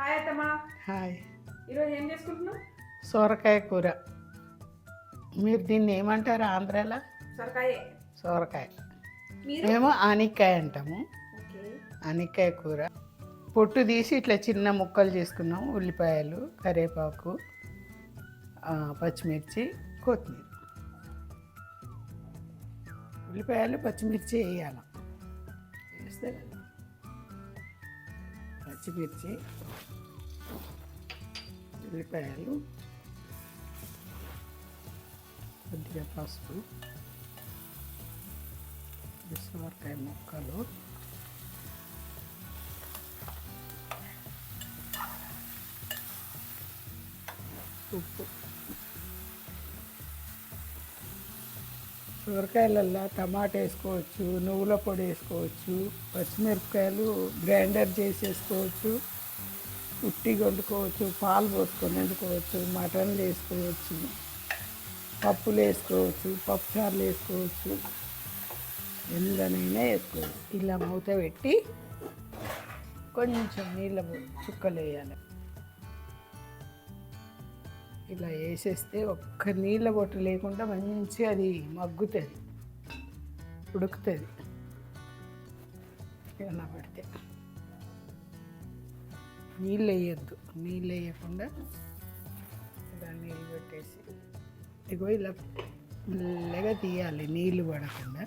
Hi అత్తమ్మా. Hi ఈరోజు ఏం సొరకాయ కూర. మీరు దీన్ని ఏమంటారు ఆంధ్రాలో? సొరకాయే. సొరకాయ. మేము ఆనిక్కాయ అంటాము. ఓకే. ఆనిక్కాయ కూర. పొట్టు తీసి ఇట్లా చిన్న ముక్కలు చేసుకున్నాము. ఉల్లిపాయలు కరివేపాకు పచ్చిమిర్చి కొత్తిమీర. ఉల్లిపాయలు పచ్చిమిర్చి వేయాలి. వేస్తే పచ్చిమిర్చి ఉల్లిపాయలు కొద్దిగా పసుపు బిస్సవరకాయ ముక్కలు ఉప్పు సొరకాయలల్లో టమాటా వేసుకోవచ్చు నువ్వుల పొడి వేసుకోవచ్చు పచ్చిమిరపకాయలు గ్రైండర్ చేసేసుకోవచ్చు ఉట్టి వండుకోవచ్చు పాలు పోసుకొని వండుకోవచ్చు మటన్లు వేసుకోవచ్చు పప్పులు వేసుకోవచ్చు పప్పు చారులు వేసుకోవచ్చు ఎందులోనైనా వేసుకోవచ్చు. ఇలా మూత పెట్టి కొంచెం నీళ్ళ చుక్కలు వేయాలి. ఇలా వేసేస్తే ఒక్క నీళ్ళ బొట్టు లేకుండా మంచి అది మగ్గుతుంది. ఉడుకుతుంది. ఇలా పెడితే. నీళ్ళు వేయద్దు. నీళ్ళు వేయకుండా ఇలా నీళ్ళు పెట్టేసి ఇగో ఇలా మెల్లగా తీయాలి నీళ్ళు పడకుండా.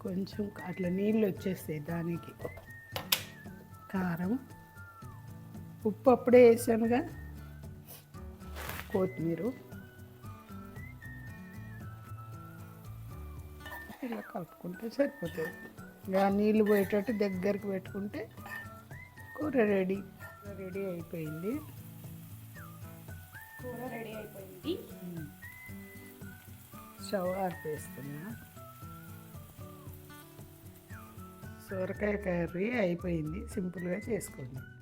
కొంచెం అట్లా నీళ్ళు వచ్చేస్తాయి దానికి. కారం. ఉప్పు అప్పుడే వేసానుగా. కొత్తిమీర. ఇలా కలుపుకుంటే సరిపోతుంది. ఇంకా నీళ్ళు పోయేటట్టు దగ్గరికి పెట్టుకుంటే కూర రెడీ. రెడీ అయిపోయింది. కూర రెడీ అయిపోయింది. స్టవ్ ఆర్పేస్తున్నా సొరకాయ కర్రీ అయిపోయింది. సింపుల్గా చేసుకోండి.